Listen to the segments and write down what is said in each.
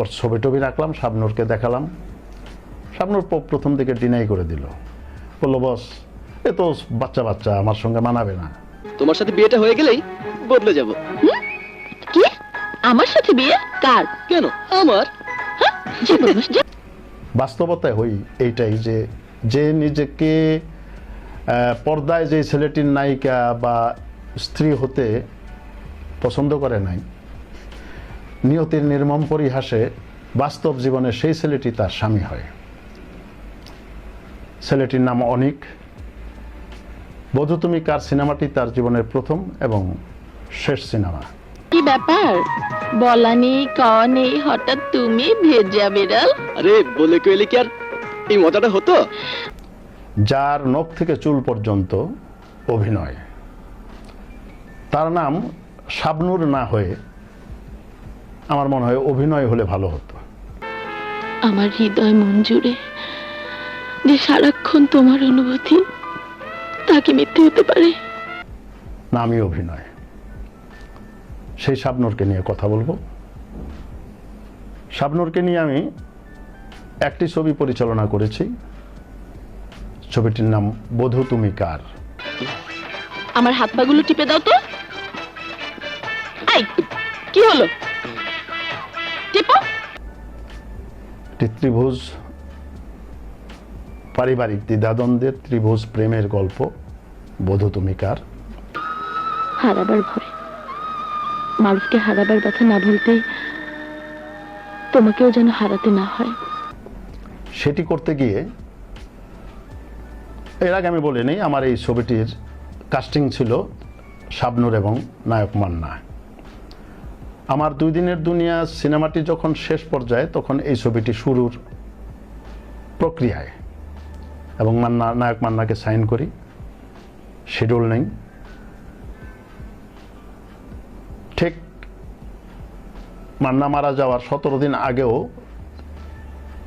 ওর ছবি টবি রাখলাম শাবনুরকে দেখালাম। শাবনুর প্রথম দিকে ডিনাই করে দিল। বলল বস এ তো বাচ্চা বাচ্চা আমার সঙ্গে মানাবে না। তোমার সাথে বিয়েটা হয়ে গেলেই বদলে যাব। কি? আমার সাথে বিয়ে? কার? কেন? আমার? যে বলব, যে- বাস্তবতায় হই এইটাই যে যে নিজেকে পর্দায় যে ছেলেটির নায়িকা বা স্ত্রী হতে পছন্দ করে নাই নিয়তির নির্মম পরিহাসে বাস্তব জীবনে সেই ছেলেটি তার স্বামী হয়। ছেলেটির নাম অনিক। বোধ তুমি কার সিনেমাটি তার জীবনের প্রথম এবং শেষ সিনেমা? কি ব্যাপার? বলা নেই খাওয়া নেই হঠাৎ তুমি ভেজা বেড়াল? আরে বলে কইলে কি আর? এই মজাটা হতো? যার নখ থেকে চুল পর্যন্ত অভিনয়। তার নাম শাবনুর না হয়ে আমার মনে হয় অভিনয় হলে ভালো হতো। আমার হৃদয় মন জুড়ে যে সারাক্ষণ তোমার অনুভূতি তা কি মিথ্যে হতে পারে। নামই অভিনয়। সেই শাবনুরকে নিয়ে কথা বলব। শাবনুরকে নিয়ে আমি একটি ছবি পরিচালনা করেছি। ছবিটির নাম বধূ তুমি কার? আমার হাত পাগুলো টিপে দাও তো। আই কি হলো? ত্রিভুজ পারিবারিক দ্বিধাদ্বন্দ্বের ত্রিভুজ প্রেমের গল্প বধূ তুমি কার? হারাবার ভয়। মানুষকে হারাবার ব্যথা না ভুলতেই তোমাকেও যেন হারাতে না হয়। সেটি করতে গিয়ে এর আগে আমি বলিনি আমার এই ছবিটির কাস্টিং ছিল শাবনুর এবং নায়ক মান্না। আমার দুই দিনের দুনিয়া সিনেমাটি যখন শেষ পর্যায়ে, তখন এই ছবিটি শুরুর প্রক্রিয়ায়। এবং মান্না নায়ক মান্নাকে সাইন করি। শিডিউল নেই। ঠিক মান্না মারা যাওয়ার সতেরো দিন আগেও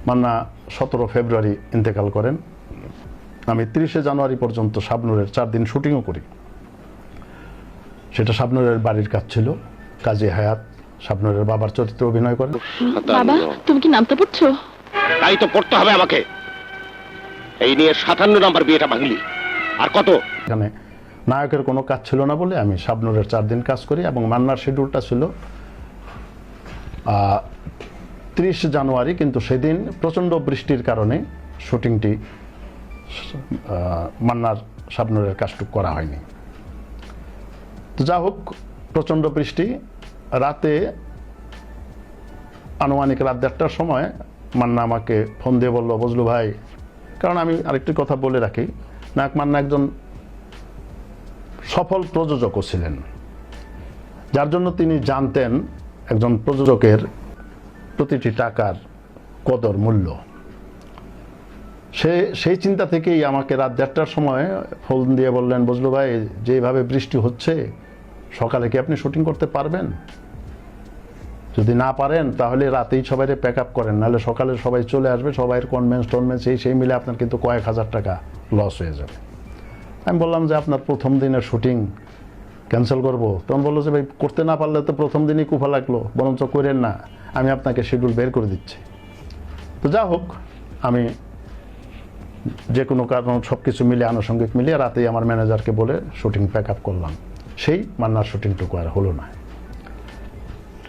মান্না সতেরো ফেব্রুয়ারি ইন্তেকাল করেন। আমি তিরিশে জানুয়ারি পর্যন্ত শাবনুরের চার দিন শুটিংও করি। সেটা শাবনুরের বাড়ির কাজ ছিল, কাজী হায়াত। শাবনুরের বাবার চরিত্রে অভিনয় করেন। বাবা তুমি কি নামতে পড়ছো? তাই তো পড়তে হবে আমাকে। এই নিয়ে সাতান্ন নাম্বার বিয়েটা ভাঙলি। আর কত? এখানে নায়কের কোনো কাজ ছিল না বলে আমি শাবনুরের চার দিন কাজ করি এবং মান্নার শিডিউলটা ছিল ত্রিশ জানুয়ারি কিন্তু সেদিন প্রচণ্ড বৃষ্টির কারণে শুটিংটি মান্নার শাবনুরের কাজটুক করা হয়নি। তো যা হোক প্রচণ্ড বৃষ্টি রাতে আনুমানিক রাত দেড়টার সময় মান্না আমাকে ফোন দিয়ে বলল, বজলু ভাই। কারণ আমি আরেকটি কথা বলে রাখি নায়ক মান্না একজন সফল প্রযোজকও ছিলেন। যার জন্য তিনি জানতেন একজন প্রযোজকের প্রতিটি টাকার কদর মূল্য। সে, সেই চিন্তা থেকেই আমাকে রাত দেড়টার সময় ফোন দিয়ে বললেন, বজলু ভাই, যেভাবে বৃষ্টি হচ্ছে, সকালে কি আপনি শুটিং করতে পারবেন? যদি না পারেন, তাহলে রাতেই সবাই প্যাক আপ করেন। নাহলে সকালে সবাই চলে আসবে, সবাইয়ের কনভেন্স টনভেন্স এই সেই মিলে আপনার কিন্তু কয়েক হাজার টাকা লস হয়ে যাবে। আমি বললাম যে আপনার প্রথম দিনের শুটিং ক্যান্সেল করব। তখন বলল যে ভাই, করতে না পারলে তো প্রথম দিনই কুফা লাগল, বরঞ্চ করেন না। আমি আপনাকে শিডিউল বের করে দিচ্ছি। তো যা হোক, আমি যে কোনো কারণ সব কিছু মিলে, আনুষঙ্গিক মিলিয়ে রাতেই আমার ম্যানেজারকে বলে শুটিং প্যাক আপ করলাম। সেই মান্নার শুটিংটুকু আর হলো না।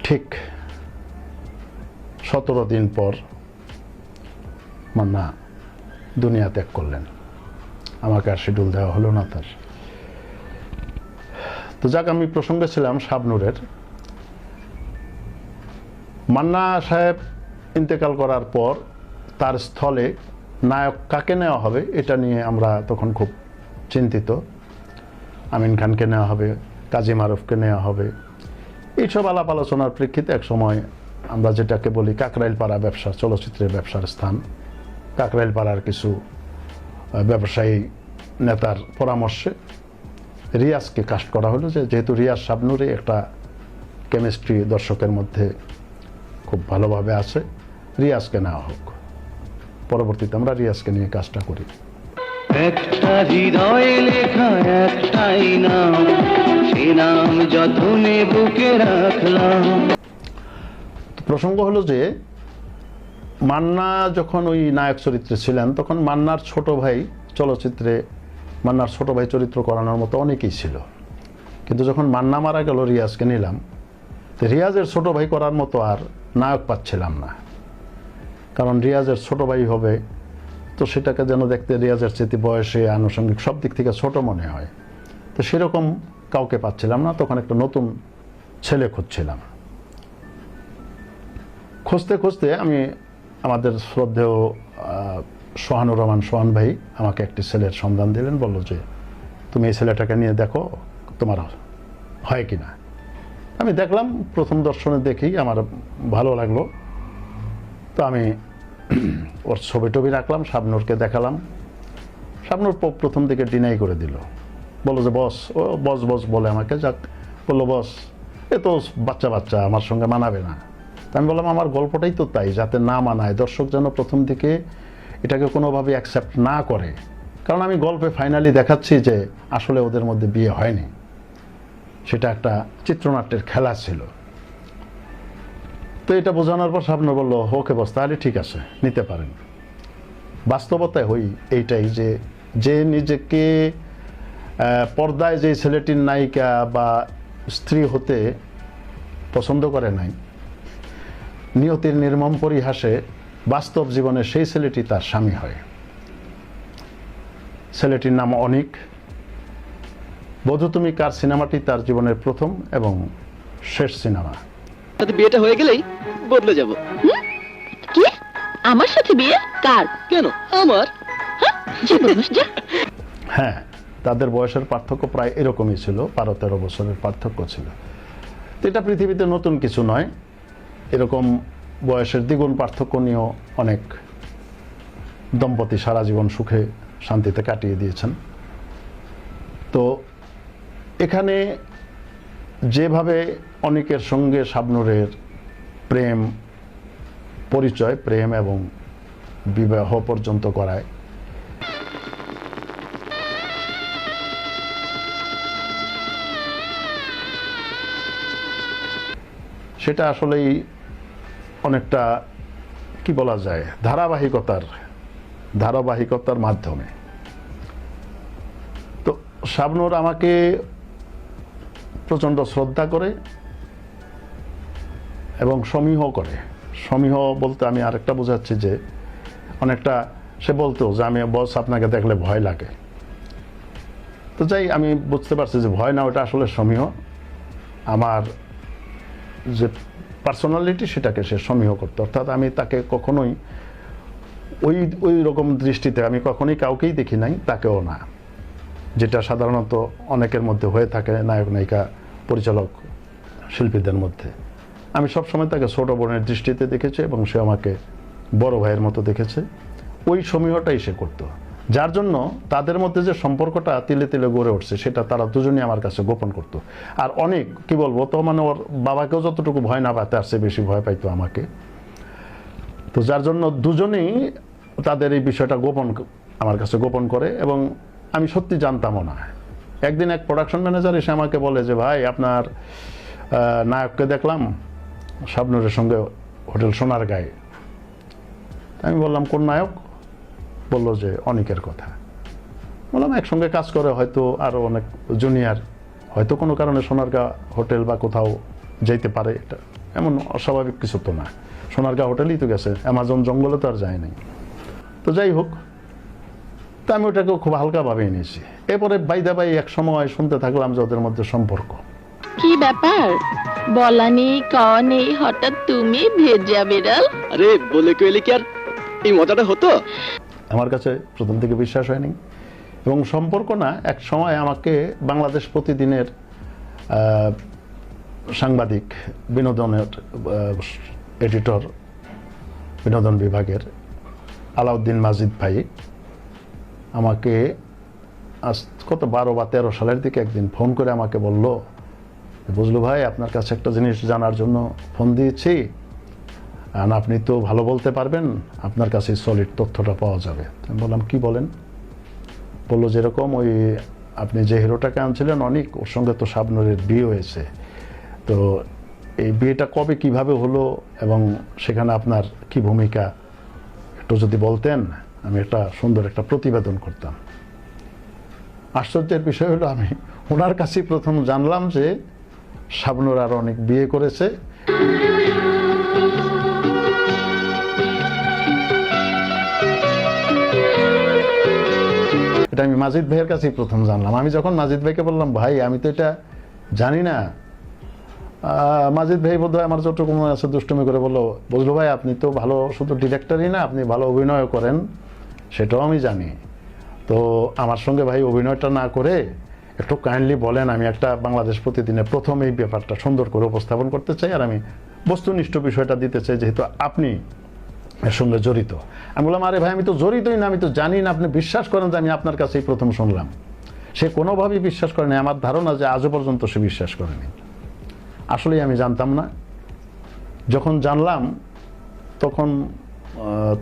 ঠিক। সতেরো দিন পর মান্না দুনিয়া ত্যাগ করলেন। আমাকে আর শিডিউল দেওয়া হলো না তার। তো যাক, আমি প্রসঙ্গে ছিলাম শাবনুরের। মান্না সাহেব ইন্তেকাল করার পর তার স্থলে নায়ক কাকে নেওয়া হবে এটা নিয়ে আমরা তখন খুব চিন্তিত। আমিন খানকে নেওয়া হবে, কাজী মারুফকে নেওয়া হবে। এইসব আলাপ আলোচনার প্রেক্ষিতে এক সময় আমরা যেটাকে বলি কাকরাইল পাড়া ব্যবসা, চলচ্চিত্রের ব্যবসার স্থান। কাকরাইল পাড়ার কিছু ব্যবসায়ী নেতার পরামর্শে রিয়াজকে কাস্ট করা হলো যে যেহেতু রিয়াজ শাবনুরে একটা কেমিস্ট্রি দর্শকের মধ্যে খুব ভালোভাবে আছে, রিয়াজকে নেওয়া হোক। পরবর্তীতে আমরা রিয়াজকে নিয়ে কাজটা করি। একটা হৃদয়ে লেখা একটাই নাম, সে নাম যতনে বুকে রাখলাম। প্রসঙ্গ হলো যে, মান্না যখন ওই নায়ক চরিত্রে ছিলেন, তখন মান্নার ছোট ভাই চলচ্চিত্রে, মান্নার ছোট ভাই চরিত্র করানোর মতো অনেকেই ছিল। কিন্তু যখন মান্না মারা গেল রিয়াজকে নিলাম, তো রিয়াজের ছোট ভাই করার মতো আর নায়ক পাচ্ছিলাম না। কারণ রিয়াজের ছোট ভাই হবে, তো সেটাকে যেন দেখতে রিয়াজের চেয়ে বয়সে, আনুষঙ্গিক সব দিক থেকে ছোট মনে হয়। তো সেরকম কাউকে পাচ্ছিলাম না, তখন একটা নতুন ছেলে খুঁজছিলাম। খুঁজতে খুঁজতে আমি আমাদের শ্রদ্ধেয় সোহানুর রহমান সোহান ভাই আমাকে একটি ছেলের সন্ধান দিলেন, বলল যে, তুমি এই ছেলেটাকে নিয়ে দেখো, তোমার হয় কি না? আমি দেখলাম, প্রথম দর্শনে দেখি আমার ভালো লাগল। তো আমি ওর ছবি টবি রাখলাম, শাবনুরকে দেখালাম। শাবনুর প্রথম দিকে ডিনাই করে দিল। বলল যে, বস, ও বস বস বলে আমাকে, যাক। বলল, বস, এ তো বাচ্চা বাচ্চা আমার সঙ্গে মানাবে না। আমি বললাম, আমার গল্পটাই তো তাই, যাতে না মানায়। দর্শক যেন প্রথম দিকে এটাকে কোনোভাবে অ্যাকসেপ্ট না করে। কারণ আমি গল্পে ফাইনালি দেখাচ্ছি যে আসলে ওদের মধ্যে বিয়ে হয়নি। সেটা একটা চিত্রনাট্যের খেলা ছিল। তো এটা বোঝানোর পর স্বপ্ন বলল, ওকে বস, তাহলে ঠিক আছে, নিতে পারেন। বাস্তবতায় হই এইটাই যে যে নিজেকে পর্দায় যে ছেলেটির নায়িকা বা স্ত্রী হতে পছন্দ করে নাই নিয়তির নির্মম পরিহাসে বাস্তব জীবনে সেই ছেলেটি তার স্বামী হয়। ছেলেটির নাম অনিক। বোধ তুমি কার সিনেমাটি তার জীবনের প্রথম এবং শেষ সিনেমা? বিয়েটা হয়ে গেলেই বদলে যাব। কি? আমার সাথে বিয়ে? কার? কেন? আমার। যে বদমাস, যা। হ্যাঁ তাদের বয়সের পার্থক্য প্রায় এরকমই ছিল বারো তেরো বছরের পার্থক্য ছিল। এটা পৃথিবীতে নতুন কিছু নয়। এরকম বয়সের দ্বিগুণ পার্থক্য নিয়েও অনেক দম্পতি সারা জীবন সুখে শান্তিতে কাটিয়ে দিয়েছেন। তো এখানে যেভাবে অনেকের সঙ্গে শাবনুরের প্রেম, পরিচয়, প্রেম এবং বিবাহ পর্যন্ত করায় সেটা আসলেই অনেকটা, কি বলা যায়, ধারাবাহিকতার ধারাবাহিকতার মাধ্যমে। তো শাবনুর আমাকে প্রচণ্ড শ্রদ্ধা করে এবং সমীহ করে। সমীহ বলতে আমি আরেকটা বোঝাচ্ছি যে, অনেকটা সে বলতো যে, আমি বস, আপনাকে দেখলে ভয় লাগে। তো যাই, আমি বুঝতে পারছি যে ভয় না, ওটা আসলে সমীহ। আমার যে পার্সোনালিটি সেটাকে সে সমীহ করতো। অর্থাৎ আমি তাকে কখনোই ওই ওই রকম দৃষ্টিতে আমি কখনোই কাউকেই দেখি নাই, তাকেও না। যেটা সাধারণত অনেকের মধ্যে হয়ে থাকে নায়ক, নায়িকা, পরিচালক, শিল্পীদের মধ্যে। আমি সবসময় তাকে ছোট বোনের দৃষ্টিতে দেখেছি এবং সে আমাকে বড় ভাইয়ের মতো দেখেছে। ওই সমীহটাই সে করতো। যার জন্য তাদের মধ্যে যে সম্পর্কটা তিলে তিলে গড়ে উঠছে, সেটা তারা দুজনই আমার কাছে গোপন করতো। আর অনেক, কি বলব, তো মানে ওর বাবাকেও যতটুকু ভয় না আর সে বেশি ভয় পাইতো আমাকে। তো যার জন্য দুজনেই তাদের এই বিষয়টা গোপন আমার কাছে গোপন করে এবং আমি সত্যি জানতামও না। একদিন এক প্রোডাকশন ম্যানেজার এসে আমাকে বলে যে, ভাই, আপনার নায়ককে দেখলাম, শাবনুরের সঙ্গে হোটেল সোনার গায়ে আমি বললাম, কোন নায়ক? বলল যে অনেকের কথা। বললাম একসঙ্গে কাজ করে হয়তো আরও অনেক জুনিয়র হয়তো কোনো কারণে সোনারগাঁ হোটেল বা কোথাও যেতে পারে। এটা এমন অস্বাভাবিক কিছু তো না। সোনারগাঁ হোটেলই তো গেছে অ্যামাজন জঙ্গলে তো আর যায় নাই। তো যাই হোক তা আমি ওটাকেও খুব হালকাভাবেই নিয়েছি। এরপরে বাইদা বাই এক সময় শুনতে থাকলাম যে ওদের মধ্যে সম্পর্ক। কি ব্যাপার? বলা নেই খাওয়া নেই হঠাৎ তুমি ভেজা বেড়াল? আরে বলে কইলে কি আর এই মজাটা হতো? আমার কাছে প্রথম থেকে বিশ্বাস হয়নি। এবং সম্পর্ক না, এক সময় আমাকে বাংলাদেশ প্রতিদিনের সাংবাদিক, বিনোদনের এডিটর বিনোদন বিভাগের আলাউদ্দিন মাজিদ ভাই আমাকে আজ কত, বারো বা তেরো সালের দিকে একদিন ফোন করে আমাকে বলল, বুঝলু ভাই, আপনার কাছে একটা জিনিস জানার জন্য ফোন দিয়েছি। আপনি তো ভালো বলতে পারবেন, আপনার কাছে সলিড তথ্যটা পাওয়া যাবে। আমি বললাম, কি বলেন? বলল, যেরকম ওই আপনি যে হিরোটাকে আনছিলেন অনেক, ওর সঙ্গে তো শাবনুরের বিয়ে হয়েছে। তো এই বিয়েটা কবে, কীভাবে হলো এবং সেখানে আপনার কি ভূমিকা, একটু যদি বলতেন, আমি একটা সুন্দর একটা প্রতিবেদন করতাম। আশ্চর্যের বিষয় হলো, আমি ওনার কাছেই প্রথম জানলাম যে শাবনুর আর অনেক বিয়ে করেছে। এটা আমি মাজিদ ভাইয়ের কাছেই প্রথম জানলাম। আমি যখন মাজিদ ভাইকে বললাম, ভাই, আমি তো এটা জানি না। মাজিদ ভাই বোধ আমার যতটুকু মনে আছে দুষ্টুমি করে বলল, বুঝলো ভাই, আপনি তো ভালো শুধু ডিরেক্টরই না, আপনি ভালো অভিনয় করেন, সেটাও আমি জানি। তো আমার সঙ্গে ভাই অভিনয়টা না করে একটু কাইন্ডলি বলেন, আমি একটা বাংলাদেশ প্রতিদিনে প্রথম এই ব্যাপারটা সুন্দর করে উপস্থাপন করতে চাই, আর আমি বস্তুনিষ্ঠ বিষয়টা দিতে চাই, যেহেতু আপনি এর সঙ্গে জড়িত। আমি বললাম, আরে ভাই, আমি তো জড়িতই না, আমি তো জানি না, আপনি বিশ্বাস করেন যে আমি আপনার কাছেই প্রথম শুনলাম। সে কোনোভাবেই বিশ্বাস করেনি আমার ধারণা যে আজও পর্যন্ত সে বিশ্বাস করেনি। আসলেই আমি জানতাম না। যখন জানলাম, তখন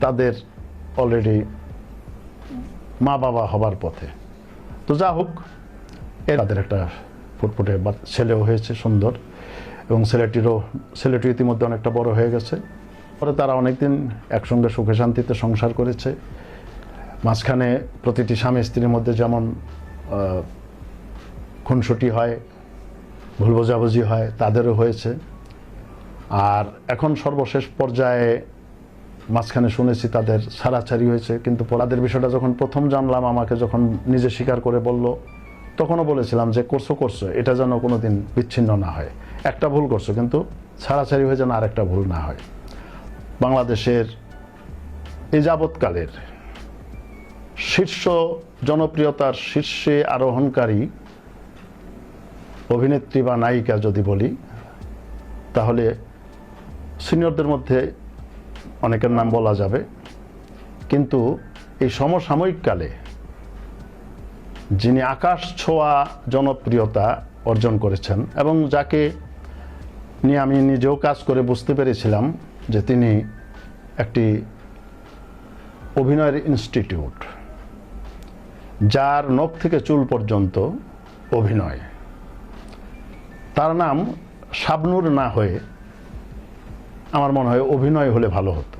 তাদের অলরেডি মা বাবা হবার পথে। তো যা হোক, এর তাদের একটা ফুটফুটে ছেলেও হয়েছে সুন্দর এবং ছেলেটিরও, ছেলেটি ইতিমধ্যে অনেকটা বড় হয়ে গেছে। পরে তারা অনেকদিন একসঙ্গে সুখে শান্তিতে সংসার করেছে। মাঝখানে প্রতিটি স্বামী স্ত্রীর মধ্যে যেমন খুনসুটি হয় ভুল বোঝাবুঝি হয়, তাদেরও হয়েছে। আর এখন সর্বশেষ পর্যায়ে মাঝখানে শুনেছি তাদের ছাড়াছাড়ি হয়েছে, কিন্তু তাদের বিষয়টা যখন প্রথম জানলাম, আমাকে যখন নিজে স্বীকার করে বলল, তখনও বলেছিলাম যে, করছ করছ, এটা যেন কোনোদিন বিচ্ছিন্ন না হয়। একটা ভুল করছ, কিন্তু ছাড়াছাড়ি হয়ে যেন আরেকটা ভুল না হয়। বাংলাদেশের এ যাবৎকালের শীর্ষ জনপ্রিয়তার শীর্ষে আরোহণকারী অভিনেত্রী বা নায়িকা যদি বলি, তাহলে সিনিয়রদের মধ্যে অনেকের নাম বলা যাবে। কিন্তু এই সমসাময়িক কালে যিনি আকাশ ছোঁয়া জনপ্রিয়তা অর্জন করেছেন এবং যাকে নিয়ে আমি নিজেও কাজ করে বুঝতে পেরেছিলাম যে তিনি একটি অভিনয়ের ইনস্টিটিউট, যার নখ থেকে চুল পর্যন্ত অভিনয়। তার নাম শাবনুর না হয়ে আমার মনে হয় অভিনয় হলে ভালো হতো।